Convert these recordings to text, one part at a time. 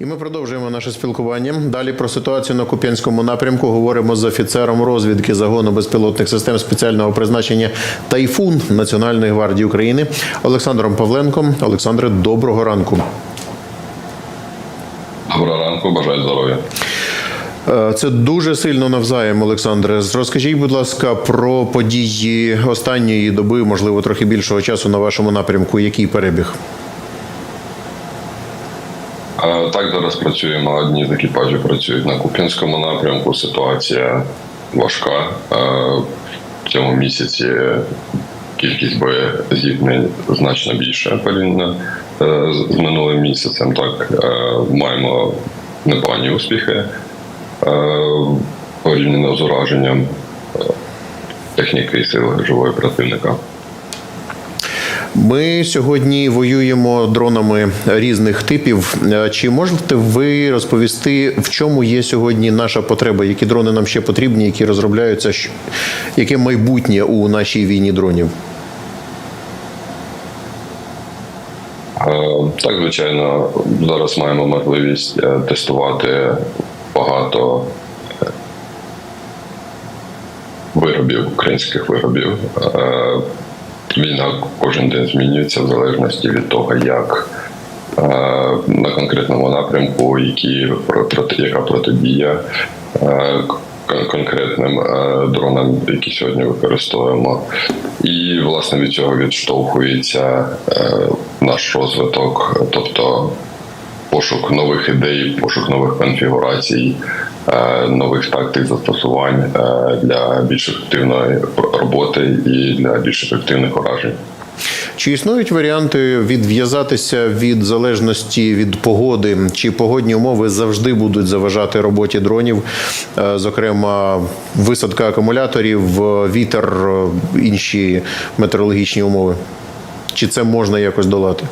І ми продовжуємо наше спілкування. Далі про ситуацію на Куп'янському напрямку говоримо з офіцером розвідки загону безпілотних систем спеціального призначення Тайфун Національної гвардії України Олександром Павленком. Олександре, доброго ранку. Доброго ранку, бажаю здоров'я. Е, Це дуже сильно навзаєм, Олександре. Розкажіть, будь ласка, про події останньої доби, можливо, трохи більшого часу на вашому напрямку. Який перебіг? Так, зараз працюємо. Одні з екіпажів працюють на Куп'янському напрямку. Ситуація важка. Е, В цьому місяці кількість боєзіткнень значно більша порівняно е, з минулим місяцем. Так, е, маємо непогані успіхи порівняно з ураженням техніки і сили живої противника. Ми сьогодні воюємо дронами різних типів. Е, Чи можете ви розповісти, в чому є сьогодні наша потреба? Які дрони нам ще потрібні, які розробляються? Яке майбутнє у нашій війні дронів? Е, Так, звичайно, зараз маємо можливість е, тестувати багато виробів, українських виробів. Війна кожен день змінюється в залежності від того, як е, на конкретному напрямку, які яка протидія е, конкретним е, дронам, які сьогодні використовуємо. І власне від цього відштовхується наш розвиток, тобто пошук нових ідей, пошук нових конфігурацій, е, нових тактик застосувань е, для більш ефективної роботи і для більш ефективних уражень. Чи існують варіанти відв'язатися від залежності від погоди? Чи погодні умови завжди будуть заважати роботі дронів? Е, Зокрема, висадка акумуляторів, вітер, інші метеорологічні умови? Чи це можна якось долати?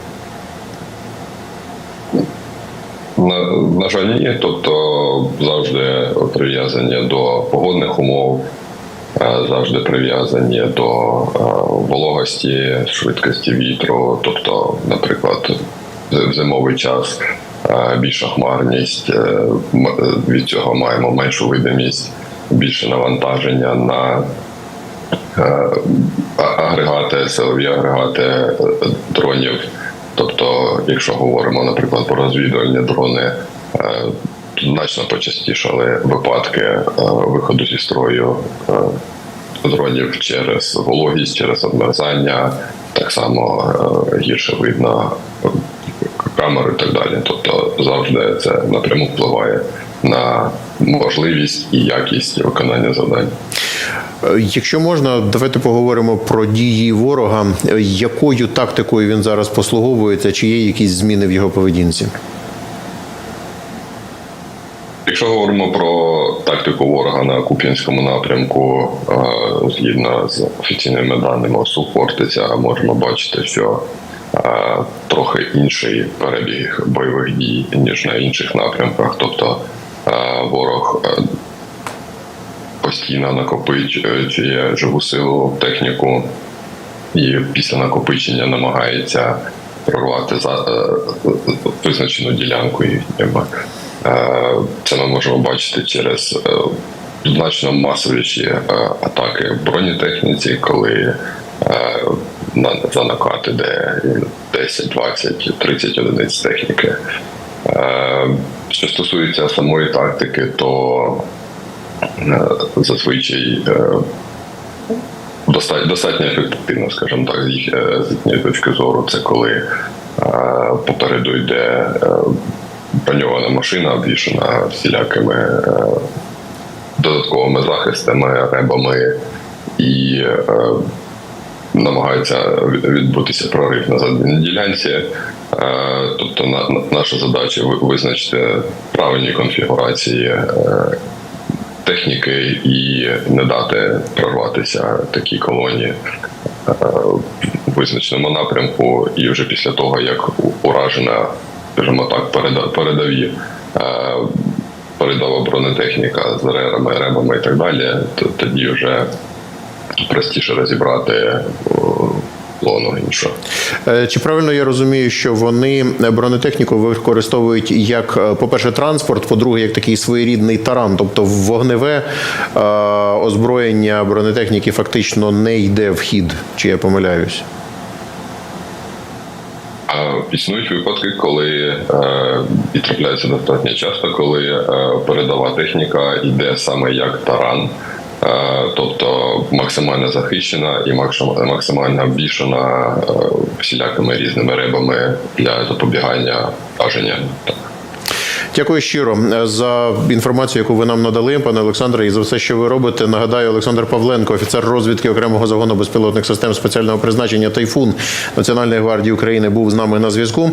На, жаль, ні. Тобто завжди прив'язані до погодних умов, е, завжди прив'язані до е, вологості, швидкості вітру. Тобто, наприклад, в зимовий час е, більша хмарність, від цього маємо меншу видимість, більше навантаження на агрегати, силові агрегати дронів. Тобто, якщо говоримо, наприклад, про розвідувальні дрони, значно почастішали випадки е, виходу зі строю е, дронів через вологість, через обмерзання, так само е, гірше видно камери і так далі. Тобто завжди це напряму впливає на можливість і якість виконання завдань. Е, Якщо можна, давайте поговоримо про дії ворога. Е, Якою тактикою він зараз послуговується? Чи є якісь зміни в його поведінці? Якщо говоримо про тактику ворога на Куп'янському напрямку, е, згідно з офіційними даними Сухортиця, можемо бачити, що е, трохи інший перебіг бойових дій ніж на інших напрямках. Тобто е, ворог постійно накопичує живу силу, техніку, і після накопичення намагається прорвати за визначену ділянку їхньої. Е, Це ми можемо бачити через е, значно масовіші е, атаки бронетехніці, коли за накат іде 10, 20, 30 одиниць техніки. Що стосується самої тактики, то зазвичай достатньо, ефективно, скажімо так, з їх їхньої точки зору. Це коли попереду йде броньована машина, обвішана всілякими е, додатковими захистами, ребами і е, намагаються від- відбутися прорив на задній ділянці. Е, Тобто, на, на- наша задача визначити правильні конфігурації техніки і не дати прорватися такій колонії в визначеному напрямку. І вже після того, як уражена, скажімо так, переда- передові передова бронетехніка з РЕРами, РЕБами і так далі, то тоді вже простіше розібрати о, лону іншого. Е, Чи правильно я розумію, що вони бронетехніку використовують як, е, по-перше, транспорт, по-друге, як такий своєрідний таран, тобто вогневе е, озброєння бронетехніки фактично не йде в хід, чи я помиляюсь? Існують випадки, коли е, і трапляється достатньо часто, коли е, передова техніка йде саме як таран, е, тобто максимально захищена і максим- максимально обвішана е, всілякими різними рибами для запобігання враження. Дякую щиро е, за інформацію, яку ви нам надали, пане Олександре, і за все, що ви робите. Нагадаю, Олександр Павленко, офіцер розвідки окремого загону безпілотних систем спеціального призначення Тайфун Національної гвардії України, був з нами на зв'язку.